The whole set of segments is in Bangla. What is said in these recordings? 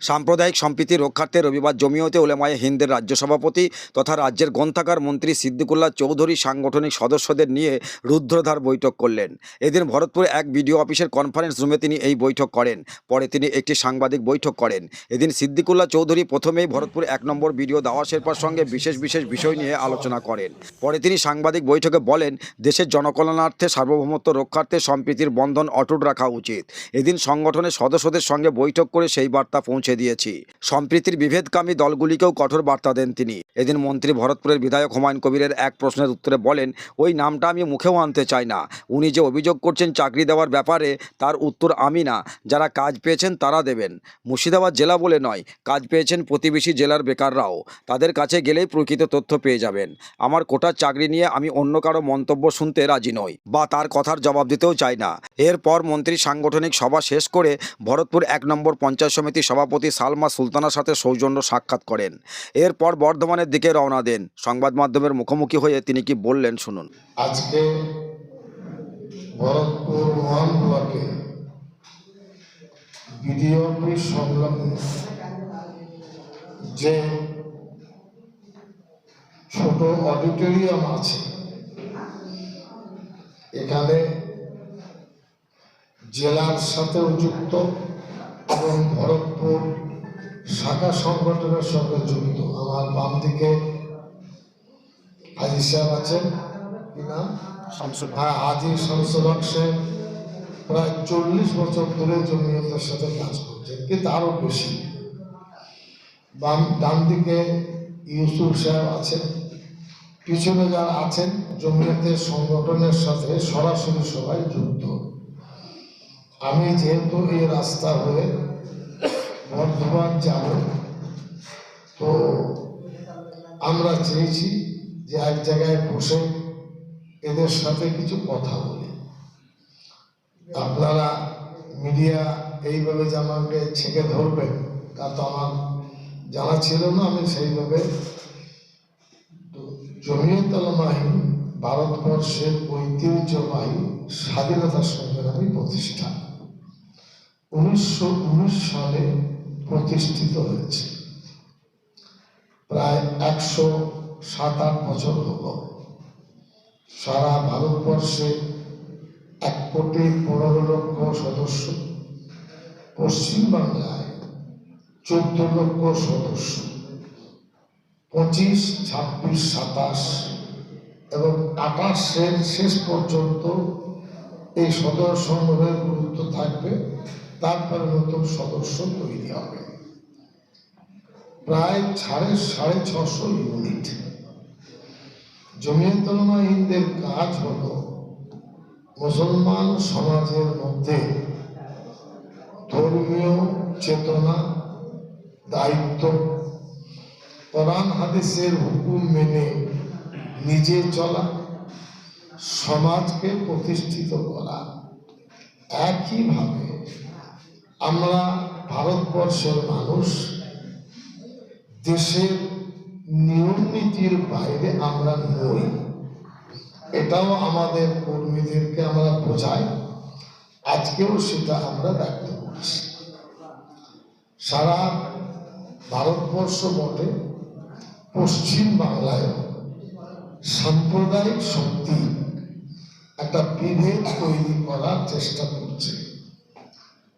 সাম্প্রদায়িক সম্প্রীতি রক্ষার্থে রবিবার জমিয়তে ওলেমায়ে হিন্দের রাজ্য সভাপতি তথা রাজ্যের গ্রন্থাগার মন্ত্রী সিদ্দিকুল্লাহ চৌধুরী সাংগঠনিক সদস্যদের নিয়ে রুদ্রধার বৈঠক করলেন। এদিন ভরতপুরে এক বিডিও অফিসের কনফারেন্স রুমে তিনি এই বৈঠক করেন। পরে তিনি একটি সাংবাদিক বৈঠক করেন। এদিন সিদ্দিকুল্লাহ চৌধুরী প্রথমেই ভরতপুর এক নম্বর বিডিও দাওয়া শেরপার সঙ্গে বিশেষ বিশেষ বিষয় নিয়ে আলোচনা করেন। পরে তিনি সাংবাদিক বৈঠকে বলেন, দেশের জনকল্যাণার্থে সার্বভৌমত্ব রক্ষার্থে সম্প্রীতির বন্ধন অটুট রাখা উচিত। এদিন সংগঠনের সদস্যদের সঙ্গে বৈঠক করে সেই বার্তা পৌঁছে দিয়েছি। সম্প্রীতির বিভেদকামী দলগুলিকেও কঠোর বার্তা দেন তিনি। এদিন মন্ত্রী ভরতপুরের বিধায়ক হুমায়ুন কবিরের এক প্রশ্নের উত্তরে বলেন, ওই নামটা আমি মুখেও আনতে চাই না। উনি যে অভিযোগ করছেন চাকরি দেওয়ার ব্যাপারে, তার উত্তর আমি না। যারা কাজ পেয়েছেন তারা দেবেন। মুর্শিদাবাদ জেলা বলে নয়, কাজ পেয়েছেন প্রতিবেশী জেলার বেকাররাও। তাদের কাছে গেলেই প্রকৃত তথ্য পেয়ে যাবেন। আমার কোটার চাকরি নিয়ে আমি অন্য কারও মন্তব্য শুনতে রাজি নই, বা তার কথার জবাব দিতেও চাই না। এরপর মন্ত্রী সাংগঠনিক সভা শেষ করে ভরতপুর এক নম্বর পঞ্চায়েত সমিতির সভাপতি সালমা সুলতানার সাথে সৌজন্য সাক্ষাৎ করেন। এরপর বর্ধমানের দিকে রওনা দেন। সংবাদ মাধ্যমের মুখোমুখি হয়ে তিনি কি বললেন শুনুন। আজকে যে ছোট অডিটোরিয়াম আছে, এখানে জেলার সাথেও যুক্ত এবং ভরতপুর শাখা সংগঠনের সঙ্গে যুক্ত আমার বাম দিকে হাজি সাহেব আছেন। কি নাম? হ্যাঁ হাজি শামসুল হক সাহেব প্রায় চল্লিশ বছর ধরে জমিয়তের সাথে কাজ করছেন কিন্তু আরও বেশি। বাম ডান দিকে ইউসুফ সাহেব আছেন পিছনে যারা আছেন জমিয়তের সংগঠনের সাথে সরাসরি সবাই যুক্ত। আমি যেহেতু এই রাস্তা হয়ে বর্ধমান যাব তো আমরা চেয়েছি যে এক জায়গায় বসে এদের সাথে কিছু কথা বলি। আপনারা মিডিয়া এইভাবে যে আমাকে ছেঁকে ধরবেন, তা তো আমার জানা ছিল না, আমি সেইভাবে তো জমিয়ত আলমাহিন ভারতবর্ষের ঐতিহ্যবাহী স্বাধীনতা সংগ্রামী প্রতিষ্ঠান উনিশশো উনিশ সালে প্রতিষ্ঠিত হয়েছে। প্রায় একশো সাত আট বছর হল। সারা ভারতবর্ষে এক কোটি পনেরো লক্ষ সদস্য। পশ্চিমবাংলায় চোদ্দ লক্ষ সদস্য। পঁচিশ, ছাব্বিশ, সাতাশ এবং আঠাশের শেষ পর্যন্ত এই সদর সংগ্রহের গুরুত্ব থাকবে। তারপরে নতুন সদস্য তৈরি হবে। প্রায় সাড়ে সাড়ে ছশো ইউনিট জমিয়তলমা হিন্দের কাজ হল মুসলমান সমাজের মধ্যে ধর্মীয় চেতনা, দায়িত্ব, কোরআন হাদিসের হুকুম মেনে নিজে চলা, সমাজকে প্রতিষ্ঠিত করা। একইভাবে আমরা ভারতবর্ষের মানুষ দেশের নিয়ম নীতির বাইরে আমরা নই। এটাও আমাদের কর্মীদেরকে আমরা বোঝাই। আজকেও সেটা আমরা ব্যক্ত করছি। সারা ভারতবর্ষ বটে, পশ্চিম বাংলায় সাম্প্রদায়িক শক্তি একটা বিভেদ তৈরি করার চেষ্টা করছে।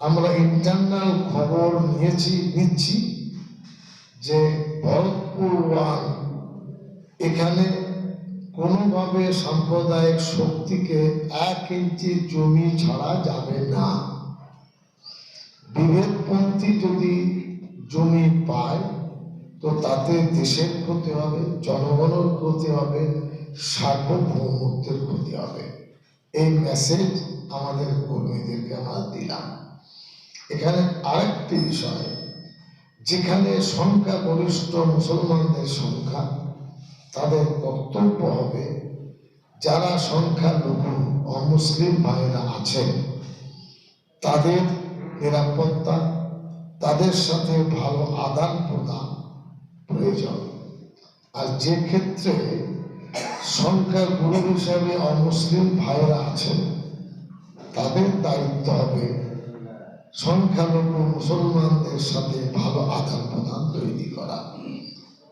আমরা ইন্টারনাল খবর নিয়েছি, নিচ্ছি। যে ভরতপুর ওয়ান এখানে কোনোভাবে সাম্প্রদায়িক শক্তিকে এক ইঞ্চি জমি ছাড়া যাবে না। বিভেদপন্থী যদি জমি পায়, তো তাতে দেশের ক্ষতি হবে, জনগণের ক্ষতি হবে, সার্বভৌমত্বের ক্ষতি হবে। এই মেসেজ আমাদের কর্মীদেরকে আমরা দিলাম। এখানে আরেকটি বিষয় যেখানে সংখ্যাগরিষ্ঠ মুসলমানদের সংখ্যা, তাদের কর্তব্য হবে, যারা সংখ্যালঘু অমুসলিম ভাইরা আছেন, তাদের নিরাপত্তা, তাদের সাথে ভালো আদান প্রদান প্রয়োজন। আর যে ক্ষেত্রে সংখ্যাগুরু হিসাবে অমুসলিম ভাইরা আছেন, তাদের দায়িত্ব হবে সংখ্যালঘু মুসলমানদের সাথে ভালো আদান প্রদান তৈরি করা।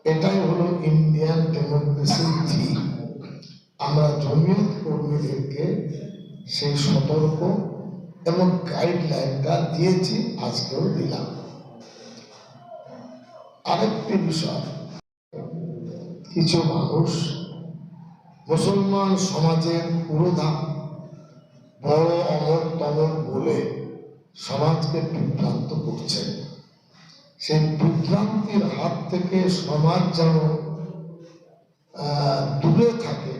এটাই হলো ইন্ডিয়ান ডেমোক্রেসির থিম আমরা জমিয়ত কর্মীদেরকে সেই সতর্ক এবং গাইডলাইনটা দিয়েছি, আজকেও দিলাম। আরেকটি বিষয়, কিছু মানুষ মুসলমান সমাজের পুরোধা বড় অমর তমর বলে সমাজকে বিভ্রান্ত করছে। সেই বিভ্রান্তির হাত থেকে সমাজ যেন দূরে থাকে,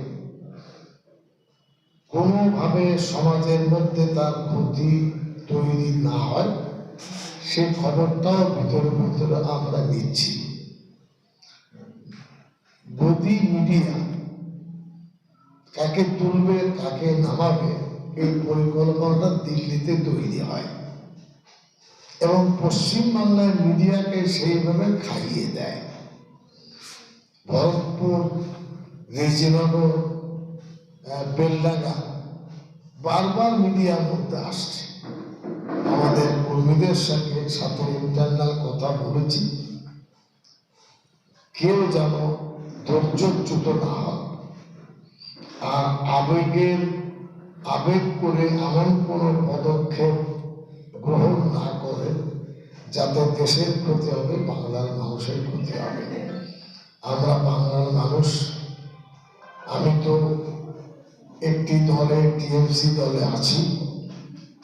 কোনোভাবে সমাজের মধ্যে তার ক্ষতি তৈরি না হয় সেই খবরটাও ভিতরে ভিতরে আমরা নিচ্ছি। গদি মিডিয়া, কাকে তুলবে, কাকে নামাবে, এই পরিকল্পনাটা দিল্লিতে তৈরি হয়। এবং পশ্চিমবাংলার মিডিয়াকে সেইভাবে খাইয়ে দেয়। ভরতপুর, রেজিনগর বেলডাঙ্গা, বারবার মিডিয়ার মধ্যে আসছে। আমাদের কর্মীদের সঙ্গে সাথে ইন্টারনাল কথা বলেছি। কেউ যেন ধৈর্যচ্যুত না হয়। আর আবেগের, আবেগ করে এমন কোনো পদক্ষেপ গ্রহণ না যাতে দেশের ক্ষতি হবে বাংলার মানুষের ক্ষতি হবে আমরা বাংলার মানুষ। আমি তো একটি দলে, টিএমসি দলে আছি।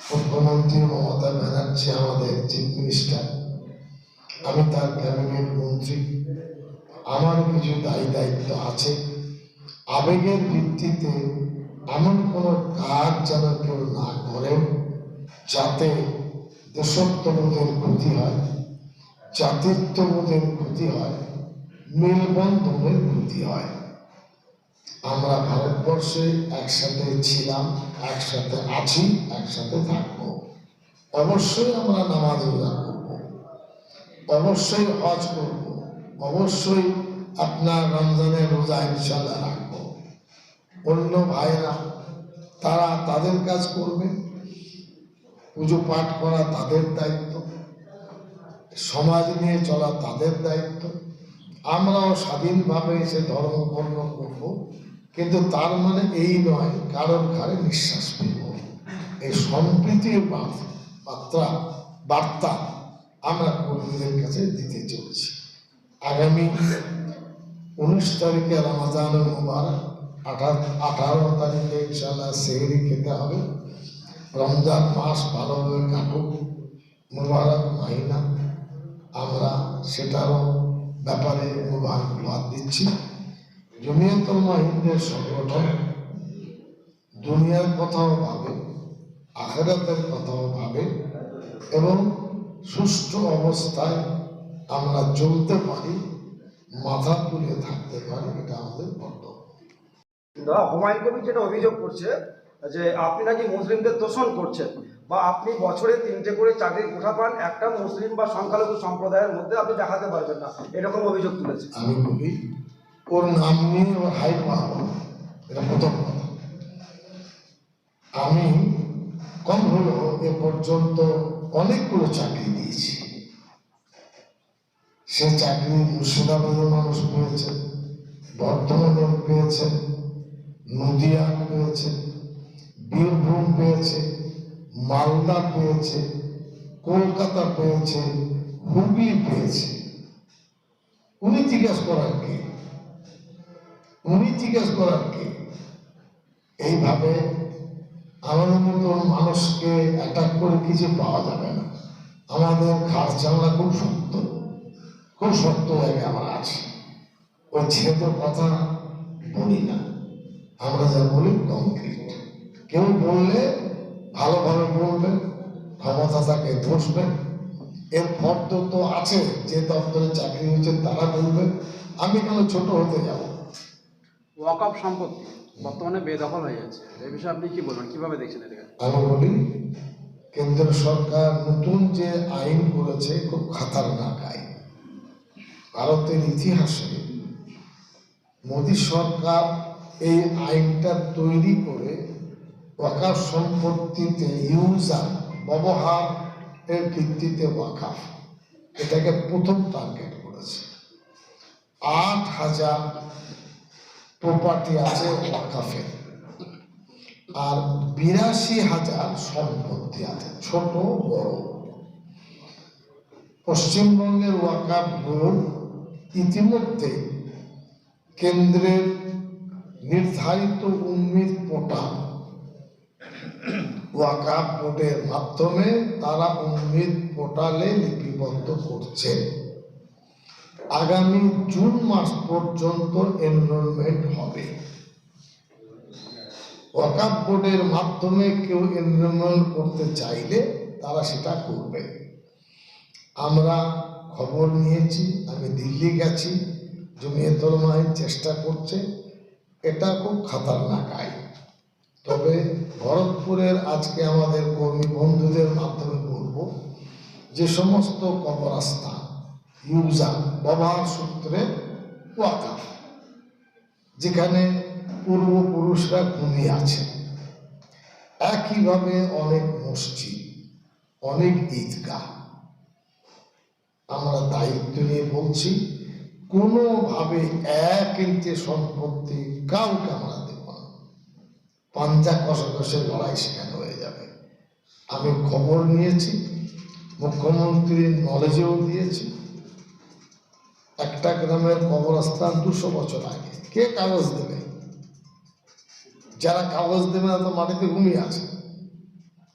মুখ্যমন্ত্রী মমতা ব্যানার্জি আমাদের চিফ মিনিস্টার আমি তার ক্যাবিনেট মন্ত্রী। আমার কিছু দায়ী দায়িত্ব আছে। আবেগের ভিত্তিতে এমন কোনো কাজ যেন কেউ না করেন যাতে দেশত্ববোধের ক্ষতি হয়, জাতিত্ববোধের ক্ষতি হয়, মেলবন্ধনের ক্ষতি হয়। আমরা ভারতবর্ষে একসাথে ছিলাম, একসাথে আছি, একসাথে থাকব। অবশ্যই আমরা নামাজ রোজা করব। অবশ্যই হজ করব। অবশ্যই আপনার রমজানের রোজা ইনশাল্লাহ রাখব। অন্য ভাইরা, তারা তাদের কাজ করবে? পুজো পাঠ করা তাদের দায়িত্ব। সমাজ নিয়ে চলা তাদের দায়িত্ব। আমরাও স্বাধীনভাবে সে ধর্ম কর্ম করব। কিন্তু তার মানে এই নয়, কারোর ঘাড়ে নিঃশ্বাস ফেলব। এই সম্প্রীতির বার্তা বার্তা আমরা কর্মীদের কাছে দিতে চলেছি। আগামী উনিশ তারিখে রমাজান মুবারক, আঠারো তারিখে ইনশাল্লাহ সেহরি খেতে হবে। রমজান মাস ভালোভাবে কাটুক মুবারক মাহিনা। আমরা সেটারও ব্যাপারে মুবারকবাদ দিচ্ছি। জমিয়তুল মাহিন্দের সংগঠন দুনিয়ার কথাও ভাবে, আখেরাতের কথাও ভাবে এবং সুষ্ঠু অবস্থায় আমরা চলতে পারি, মাথা তুলে থাকতে পারি, এটা আমাদের কর্তব্য। হুমায়ুন কবির যেটা অভিযোগ করছে যে আপনি নাকি মুসলিমদের তোষণ করছেন বা আপনি বছরে তিনটে করে চাকরির কোঠা পান, একটা মুসলিম বা সংখ্যালঘু সম্প্রদায়ের মধ্যে আপনি দেখাতে পারবেন না। এরকম অভিযোগ তুলেছে। আমি বলি, ওর নাম নিয়ে ওর বানাবো এটা প্রথম আমি কম হলেও এ পর্যন্ত অনেকগুলো চাকরি দিয়েছি। সে চাকরি মুর্শিদাবাদের মানুষ পেয়েছে, বর্ধমানের পেয়েছে নদিয়া পেয়েছে। বীরভূম পেয়েছে, মালদা পেয়েছে, কলকাতা পেয়েছে, হুগলি পেয়েছে। উনি জিজ্ঞেস করার কে? উনি জিজ্ঞেস করার কে? এইভাবে আমাদের মতো মানুষকে অ্যাটাক করে কিছু পাওয়া যাবে না। আমাদের ঘাড় চামড়া খুব শক্ত খুব শক্ত জায়গায় আমরা আছি। ওই ছেলেদের কথা বলি না। আমরা যা বলি কংক্রিট কেউ বললে ভালোভাবে বলবেন ক্ষমতা তাকে বসবেন এর ফর্দ তো আছে যে দপ্তরে চাকরি হয়েছে তারা বলবে আমি কেন ছোট হতে যাব? ওয়াকআপ সম্পত্তি বর্তমানে বেদখল হয়ে যাচ্ছে। এই বিষয়ে আপনি কি বলবেন? কীভাবে দেখছেন এটাকে? আমি বলি কেন্দ্র সরকার নতুন যে আইন করেছে খুব খাতারনাক আইন। ভারতের ইতিহাসে মোদী সরকার এই আইনটা তৈরি করে ওয়াকাফ সম্পত্তিতে ইউজার ব্যবহার এর ভিত্তিতে ওয়াকাফ। এটাকে প্রথম টার্গেট করেছে। আট হাজার প্রপার্টি আছে ওয়াকাফে। আর বিরাশি হাজার সম্পত্তি আছে, ছোট, বড়। পশ্চিমবঙ্গের ওয়াকাফ বোর্ড ইতিমধ্যে কেন্দ্রের নির্ধারিত উন্মিত পোর্টাল ওয়াকাফ বোর্ডের মাধ্যমে তারা উন্মিত পোর্টালে লিপিবদ্ধ করছেন আগামী জুন মাস পর্যন্ত এনরোলমেন্ট হবে। ওয়াকাফ বোর্ডের মাধ্যমে কেউ এনরোলমেন্ট করতে চাইলে তারা সেটা করবে। আমরা খবর নিয়েছি, আমি দিল্লি গেছি, জমিয়তুল মাহিন চেষ্টা করছে, এটা খুব খাতারনাক আইন। তবে ভরতপুরের আজকে আমাদের কর্মী বন্ধুদের মাধ্যমে বলব, যে সমস্ত কবরস্থান ইউজা ব্যবহার সূত্রে ওয়াকাফ যেখানে পূর্বপুরুষরা ঘুমিয়ে আছে। একইভাবে অনেক মসজিদ, অনেক ঈদগাহ। আমরা দায়িত্ব নিয়ে বলছি, কোনোভাবে এক ইঞ্চি সম্পত্তি কাউকে পাঞ্জা কষাকষে লড়াই সেখানে হয়ে যাবে। আমি খবর নিয়েছি মুখ্যমন্ত্রীর নলেজেও দিয়েছি। একটা গ্রামের কবরস্থান দুশো বছর আগে। কে কাগজ দেবে? যারা কাগজ দেবে না তো মাটিতে ঘুমিয়ে আছে।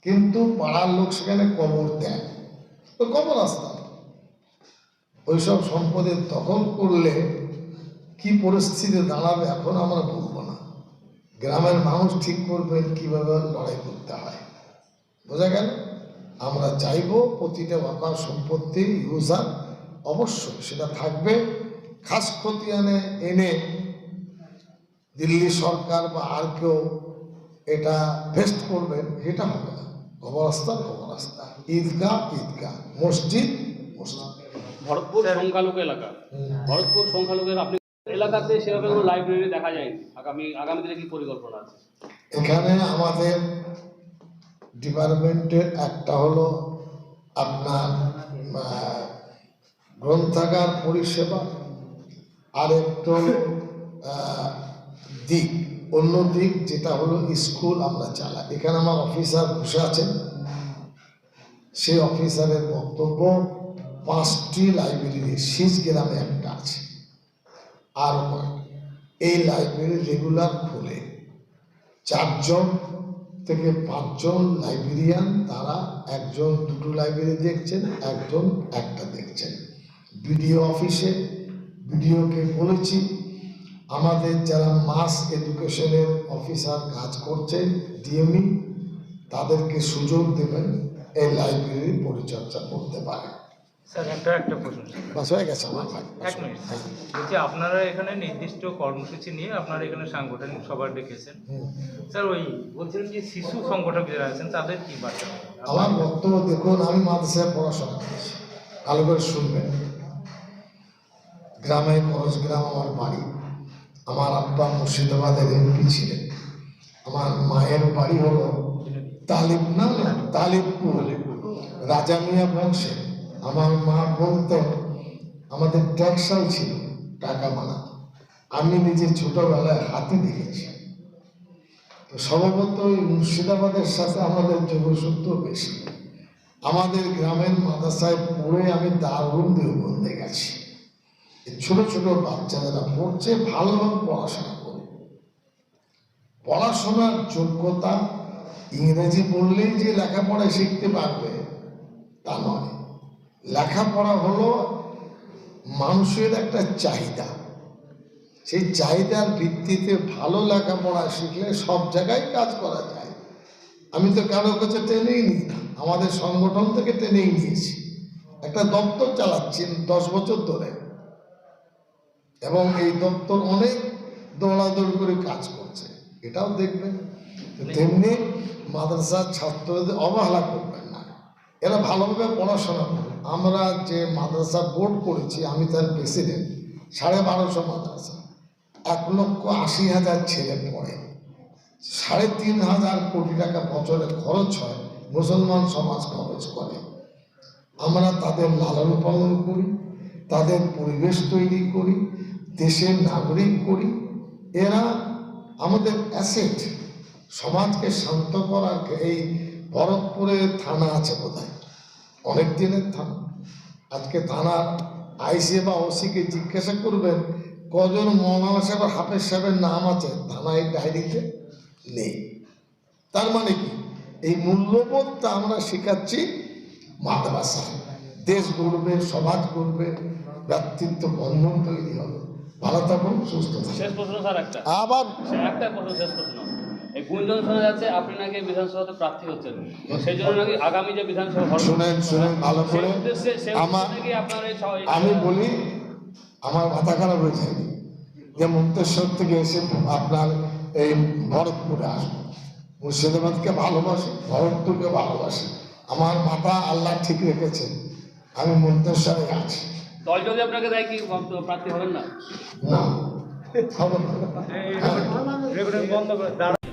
কিন্তু পাড়ার লোক সেখানে কবর দেয়। তো কবরস্থান। ওইসব সম্পদের দখল করলে কি পরিস্থিতি দাঁড়াবে এখন আমরা গ্রামের মানুষ ঠিক করবেন কীভাবে লড়াই করতে হয়। বোঝা গেল? আমরা চাইব প্রতিটা ওয়াকার সম্পত্তি ইউজার অবশ্যই সেটা থাকবে। খাস খতিয়ানে এনে দিল্লি সরকার বা আর কেউ এটা ভেস্ট করবেন এটা হবে না। কবরস্থান কবরস্থান। ঈদগাহ ঈদগাহ। মসজিদ মসজিদ। ভরতপুর সংখ্যালঘু এলাকা। ভরতপুর সংখ্যালঘুর আপনি এলাকাতে সেভাবে কোনো লাইব্রেরি দেখা যায়নি। আগামী আগামী দিনে কি পরিকল্পনা আছে? এখানে আমাদের ডিপার্টমেন্টের একটা হলো আপনার গ্রন্থাগার পরিষেবা আর দিক। অন্য দিক যেটা হলো স্কুল আমরা চালাই। এখানে আমার অফিসার বসে আছেন। সেই অফিসারের বক্তব্য পাঁচটি লাইব্রেরি শীষ গ্রামে একটা আছে। আর এই লাইব্রেরি রেগুলার খোলে। চারজন থেকে পাঁচজন লাইব্রেরিয়ান তারা একজন, দুটো লাইব্রেরি দেখছেন, একজন, একটা দেখছেন। বিডিও অফিসে বিডিওকে বলেছি, আমাদের যারা মাস এডুকেশনের অফিসার কাজ করছেন ডিএমই তাদেরকে সুযোগ দেবেন এই লাইব্রেরির পরিচর্যা করতে পারে। স্যার একটা একটা প্রশ্ন বাস হয়ে গেছে আমার এক মিনিট বলছি আপনারা এখানে নির্দিষ্ট কর্মসূচি নিয়ে আপনারা এখানে সাংগঠনিক সভা ডেকেছেন। স্যার ওই বলছিলেন যে শিশু সংগঠক যারা আছেন তাদের কি বার্তা? আমার বক্তব্য দেখুন আমি মাদ্রাসায় পড়াশোনা করেছি। ভালো করে শুনবেন। গ্রামে করজ গ্রাম আমার বাড়ি। আমার আব্বা মুর্শিদাবাদের এমপি ছিলেন। আমার মায়ের বাড়ি হলো তালিব না তালিবপুর। রাজা মিয়া বংশে আমার মা বলতেন আমাদের ট্যাক্সাল ছিল টাকা বানাতো আমি নিজে ছোটবেলায় হাতি দেখেছি। তো সম্ভবত ওই মুর্শিদাবাদের সাথে আমাদের যোগসূত্র বেশি। আমাদের গ্রামের মাদ্রাসায় পড়ে আমি দারুণ দেওবন্দে গেছি ছোট ছোট বাচ্চারা পড়ছে ভালোভাবে পড়াশোনা করে। পড়াশোনার যোগ্যতা ইংরেজি বললেই যে লেখাপড়া শিখতে পারবে তা নয়। লেখাপড়া হলো মানুষের একটা চাহিদা। সেই চাহিদার ভিত্তিতে ভালো লেখাপড়া শিখলে সব জায়গায় কাজ করা যায়। আমি তো কারও কাছে টেনেই নিই না আমাদের সংগঠন থেকে টেনেই নিয়েছি। একটা দপ্তর চালাচ্ছি দশ বছর ধরে। এবং এই দপ্তর অনেক দৌড়াদৌড়ি করে কাজ করছে এটাও দেখবেন। তেমনি মাদ্রাসার ছাত্রদের অবহেলা করবেন না। এরা ভালোভাবে পড়াশোনা করবে। আমরা যে মাদ্রাসা বোর্ড করেছি, আমি তার প্রেসিডেন্ট সাড়ে বারোশো মাদ্রাসা। এক লক্ষ আশি হাজার ছেলে পড়ে। সাড়ে তিন হাজার কোটি টাকা বছরে খরচ হয়, মুসলমান সমাজ খরচ করে। আমরা তাদের লালন পালন করি, তাদের পরিবেশ তৈরি করি, দেশের নাগরিক করি। এরা আমাদের অ্যাসেট সমাজকে শান্ত করার এই ভরতপুরে থানা আছে বোধহয়। অনেক দিনের থানা আজকে থানার আইসি বা ওসিকে জিজ্ঞাসা করবেন কজন মৌলানা সাহেব হাফেজ সাহেবের নাম আছে? থানায় ডায়েরিতে নেই। তার মানে কি? এই মূল্যবোধটা আমরা শেখাচ্ছি মাদ্রাসা দেশ গড়বে সমাজ গড়বে ব্যক্তিত্ব বন্ধন তৈরি হবে। ভালো থাকুন সুস্থ আবার একটা প্রশ্ন শেষ প্রশ্ন। এই গুঞ্জন শোনা যাচ্ছে আপনি নাকি বিধানসভাতে প্রার্থী হচ্ছেন। তো সেই জন্য নাকি আগামী যে বিধানসভা শুনেন শুনেন ভালো করে। আমার আপনার আমি বলি আমার মাথা খারাপ হয়ে যায় যে মুক্তেশ্বর থেকে এসে আপনার এই ভরতপুরে আসব। মুর্শিদাবাদকে ভালোবাসি ভরতপুরকে ভালোবাসি। আমার মাথা আল্লাহ ঠিক রেখেছেন আমি মুক্তেশ্বরে আছি। দল যদি আপনাকে দেয় কি প্রার্থী হবেন না? না খবর না।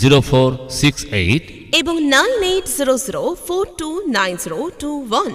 zero four six eight এবং nine eight zero zero four two nine zero two one.